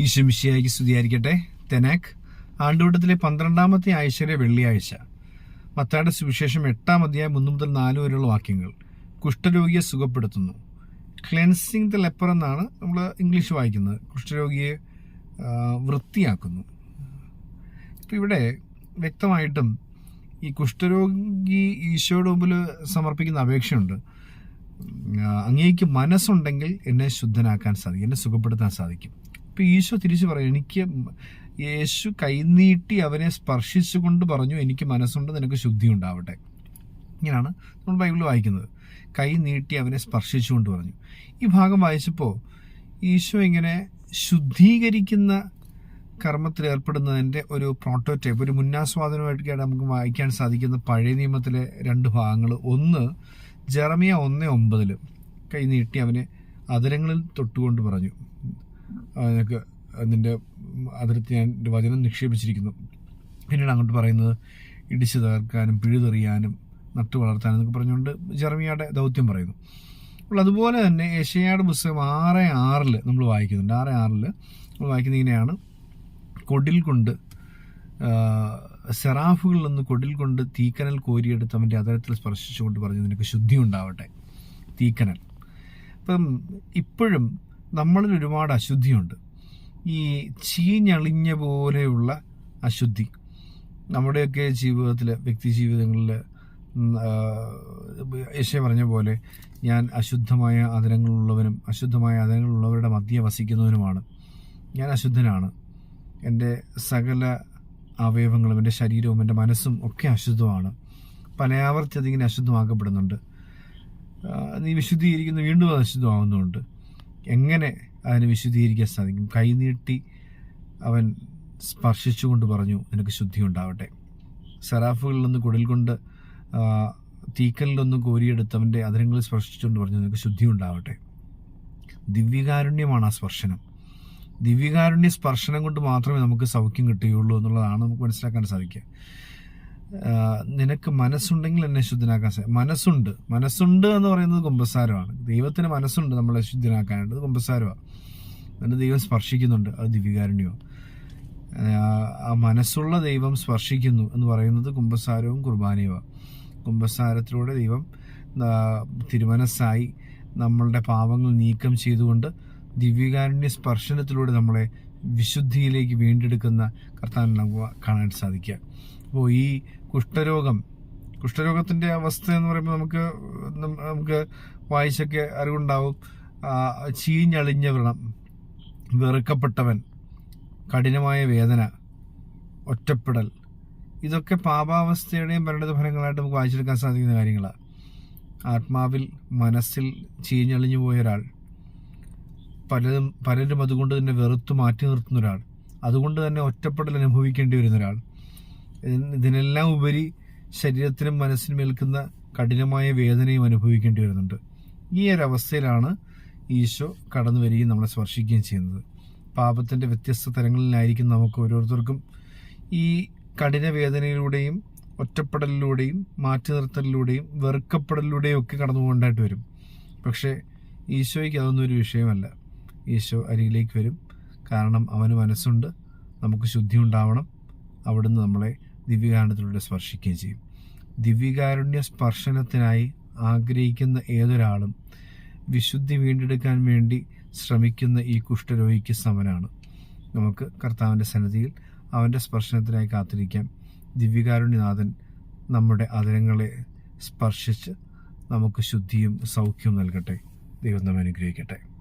ഈശ്വമിശിയായിക്ക് സ്തുതിയായിരിക്കട്ടെ. തെനാക്ക് ആണ്ടുകൂട്ടത്തിലെ പന്ത്രണ്ടാമത്തെ ആഴ്ചയിലെ വെള്ളിയാഴ്ച. മത്തായുടെ സുവിശേഷം എട്ടാം അധ്യായം ഒന്ന് മുതൽ നാല് വരെയുള്ള വാക്യങ്ങൾ കുഷ്ഠരോഗിയെ സുഖപ്പെടുത്തുന്നു. ക്ലെൻസിങ് ദ ലെപ്പർ എന്നാണ് നമ്മൾ ഇംഗ്ലീഷ് വായിക്കുന്നത്. കുഷ്ഠരോഗിയെ വൃത്തിയാക്കുന്നു. ഇപ്പം ഇവിടെ വ്യക്തമായിട്ടും ഈ കുഷ്ഠരോഗി ഈശോയുടെ മുമ്പിൽ സമർപ്പിക്കുന്ന അപേക്ഷയുണ്ട്. അങ്ങേക്ക് മനസ്സുണ്ടെങ്കിൽ എന്നെ ശുദ്ധനാക്കാൻ സാധിക്കും എന്നെ സുഖപ്പെടുത്താൻ സാധിക്കും. ഇപ്പം ഈശോ തിരിച്ചു പറയും എനിക്ക് യേശു കൈനീട്ടി അവനെ സ്പർശിച്ചുകൊണ്ട് പറഞ്ഞു എനിക്ക് മനസ്സുണ്ട് നിനക്ക് ശുദ്ധി ഉണ്ടാവട്ടെ. ഇങ്ങനെയാണ് നമ്മൾ ബൈബിളിൽ വായിക്കുന്നത്. കൈ നീട്ടി അവനെ സ്പർശിച്ചുകൊണ്ട് പറഞ്ഞു. ഈ ഭാഗം വായിച്ചപ്പോൾ ഈശോ ഇങ്ങനെ ശുദ്ധീകരിക്കുന്ന കർമ്മത്തിൽ ഏർപ്പെടുന്നതിന്റെ ഒരു പ്രോട്ടോടൈപ്പ് ഒരു മുന്നാസ്വാദനമായിട്ട് നമുക്ക് വായിക്കാൻ സാധിക്കുന്ന പഴയ നിയമത്തിലെ രണ്ട് ഭാഗങ്ങൾ. ഒന്ന് ജെറമിയ ഒന്ന് ഒമ്പതിൽ കൈ നീട്ടി അവനെ അതിരങ്ങളിൽ തൊട്ടുകൊണ്ട് പറഞ്ഞു. നിനക്ക് നിന്റെ അതിർത്തി ഞാൻ വചനം നിക്ഷേപിച്ചിരിക്കുന്നു. പിന്നീട് അങ്ങോട്ട് പറയുന്നത് ഇടിച്ചു തകർക്കാനും പിഴുതെറിയാനും നട്ടു വളർത്താനും എന്നൊക്കെ പറഞ്ഞുകൊണ്ട് ജെറമിയയുടെ ദൗത്യം പറയുന്നു. അപ്പോൾ അതുപോലെ തന്നെ ഏഷ്യയുടെ പുസ്തകം ആറ് ആറിൽ നമ്മൾ വായിക്കുന്നുണ്ട്. ആറ് ആറിൽ നമ്മൾ വായിക്കുന്ന ഇങ്ങനെയാണ്. കൊടിൽ കൊണ്ട് സെറാഫുകളിൽ നിന്ന് കൊടിൽ കൊണ്ട് തീക്കനൽ കോരിയെടുത്ത് അവന്റെ അതരത്തിൽ സ്പർശിച്ചുകൊണ്ട് പറഞ്ഞു നിനക്ക് ശുദ്ധി ഉണ്ടാവട്ടെ. തീക്കനൽ. അപ്പം ഇപ്പോഴും നമ്മളിൽ ഒരുപാട് അശുദ്ധിയുണ്ട്. ഈ ചീഞ്ഞളിഞ്ഞ പോലെയുള്ള അശുദ്ധി. നമ്മുടെയൊക്കെ ജീവിതത്തിൽ വ്യക്തി ജീവിതങ്ങളിൽ യേശയ പറഞ്ഞ പോലെ ഞാൻ അശുദ്ധമായ ആദരങ്ങളുള്ളവനും അശുദ്ധമായ ആദരങ്ങളുള്ളവരുടെ മധ്യ വസിക്കുന്നവനുമാണ്. ഞാൻ അശുദ്ധനാണ്. എന്റെ സകല അവയവങ്ങളും എന്റെ ശരീരവും എന്റെ മനസ്സും ഒക്കെ അശുദ്ധമാണ്. പലയാവർത്തി അതിങ്ങനെ അശുദ്ധമാക്കപ്പെടുന്നുണ്ട്. നീ വിശുദ്ധീകരിക്കുന്ന വീണ്ടും അത് അശുദ്ധമാകുന്നുണ്ട്. എങ്ങനെ അതിനെ വിശുദ്ധീകരിക്കാൻ സാധിക്കും? കൈനീട്ടി അവൻ സ്പർശിച്ചുകൊണ്ട് പറഞ്ഞു നിനക്ക് ശുദ്ധി ഉണ്ടാവട്ടെ. സെറാഫുകളിൽ നിന്ന് കുടിൽ കൊണ്ട് തീക്കലിലൊന്ന് തീക്കലിലൊന്നും കോരിയെടുത്ത് അവന്റെ അതിരങ്ങളിൽ സ്പർശിച്ചുകൊണ്ട് പറഞ്ഞു നിനക്ക് ശുദ്ധി ഉണ്ടാവട്ടെ. ദിവ്യകാരുണ്യമാണ് ആ സ്പർശനം. ദിവ്യകാരുണ്യ സ്പർശനം കൊണ്ട് മാത്രമേ നമുക്ക് സൗഖ്യം കിട്ടുകയുള്ളൂ എന്നുള്ളതാണ് നമുക്ക് മനസ്സിലാക്കാൻ സാധിക്കുക. നിനക്ക് മനസ്സുണ്ടെങ്കിൽ എന്നെ ശുദ്ധനാക്കാൻ സാധിക്കും മനസ്സുണ്ട്. മനസ്സുണ്ട് എന്ന് പറയുന്നത് കുമ്പസാരമാണ്. ദൈവത്തിന് മനസ്സുണ്ട് നമ്മളെ ശുദ്ധനാക്കാനായിട്ട്. കുമ്പസാരമാണ്. അതിന് ദൈവം സ്പർശിക്കുന്നുണ്ട്. അത് ദിവ്യകാരുണ്യമാണ്. ആ, മനസ്സുള്ള ദൈവം സ്പർശിക്കുന്നു എന്ന് പറയുന്നത് കുമ്പസാരവും കുർബാനയുമാണ്. കുമ്പസാരത്തിലൂടെ ദൈവം തിരുമനസ്സായി നമ്മളുടെ പാപങ്ങൾ നീക്കം ചെയ്തുകൊണ്ട് ദിവ്യകാരുണ്യ സ്പർശനത്തിലൂടെ നമ്മളെ വിശുദ്ധിയിലേക്ക് വീണ്ടെടുക്കുന്ന കർത്താവിനെ നമുക്ക് കാണാൻ സാധിക്കുക. അപ്പോൾ ഈ കുഷ്ഠരോഗം. കുഷ്ഠരോഗത്തിന്റെ അവസ്ഥ എന്ന് പറയുമ്പോൾ നമുക്ക് നമുക്ക് വായിച്ചൊക്കെ അറിവുണ്ടാവും. ചീഞ്ഞളിഞ്ഞ വ്രണം വെറുക്കപ്പെട്ടവൻ കഠിനമായ വേദന ഒറ്റപ്പെടൽ. ഇതൊക്കെ പാപാവസ്ഥയുടെയും പരിണിത ഫലങ്ങളായിട്ട് നമുക്ക് വായിച്ചെടുക്കാൻ സാധിക്കുന്ന കാര്യങ്ങളാണ്. ആത്മാവിൽ മനസ്സിൽ ചീഞ്ഞളിഞ്ഞു പോയ ഒരാൾ പലരും പലരും അതുകൊണ്ട് തന്നെ വെറുത്തു മാറ്റി നിർത്തുന്ന ഒരാൾ അതുകൊണ്ട് തന്നെ ഒറ്റപ്പെടൽ അനുഭവിക്കേണ്ടി വരുന്ന ഒരാൾ ഇതിനെല്ലാം ഉപരി ശരീരത്തിനും മനസ്സിനും ഏൽക്കുന്ന കഠിനമായ വേദനയും അനുഭവിക്കേണ്ടി വരുന്നുണ്ട്. ഈ അവസ്ഥയിലാണ് ഈശോ കടന്നു വരികയും നമ്മളെ സ്പർശിക്കുകയും ചെയ്യുന്നത്. പാപത്തിന്റെ വ്യത്യസ്ത തരങ്ങളിലായിരിക്കും നമുക്ക് ഓരോരുത്തർക്കും ഈ കഠിന വേദനയിലൂടെയും ഒറ്റപ്പെടലിലൂടെയും മാറ്റി നിർത്തലിലൂടെയും വെറുക്കപ്പെടലിലൂടെയും ഒക്കെ കടന്നു പോകേണ്ടതായിട്ട് വരും. പക്ഷേ ഈശോയ്ക്ക് അതൊന്നും ഒരു വിഷയമല്ല. ഈശോ അരിയിലേക്ക് വരും. കാരണം അവന് മനസ്സുണ്ട്. നമുക്ക് ശുദ്ധി ഉണ്ടാവണം. അവിടുന്ന് നമ്മളെ ദിവ്യകാരുണ്യത്തിലൂടെ സ്പർശിക്കുകയും ചെയ്യും. ദിവ്യകാരുണ്യ സ്പർശനത്തിനായി ആഗ്രഹിക്കുന്ന ഏതൊരാളും വിശുദ്ധി വീണ്ടെടുക്കാൻ വേണ്ടി ശ്രമിക്കുന്ന ഈ കുഷ്ഠരോഗിക്ക് സമനാണ്. നമുക്ക് കർത്താവിന്റെ സന്നിധിയിൽ അവന്റെ സ്പർശനത്തിനായി കാത്തിരിക്കാം. ദിവ്യകാരുണ്യനാഥൻ നമ്മുടെ അതിരങ്ങളെ സ്പർശിച്ച് നമുക്ക് ശുദ്ധിയും സൗഖ്യവും നൽകട്ടെ. ദൈവം നമ്മെ അനുഗ്രഹിക്കട്ടെ.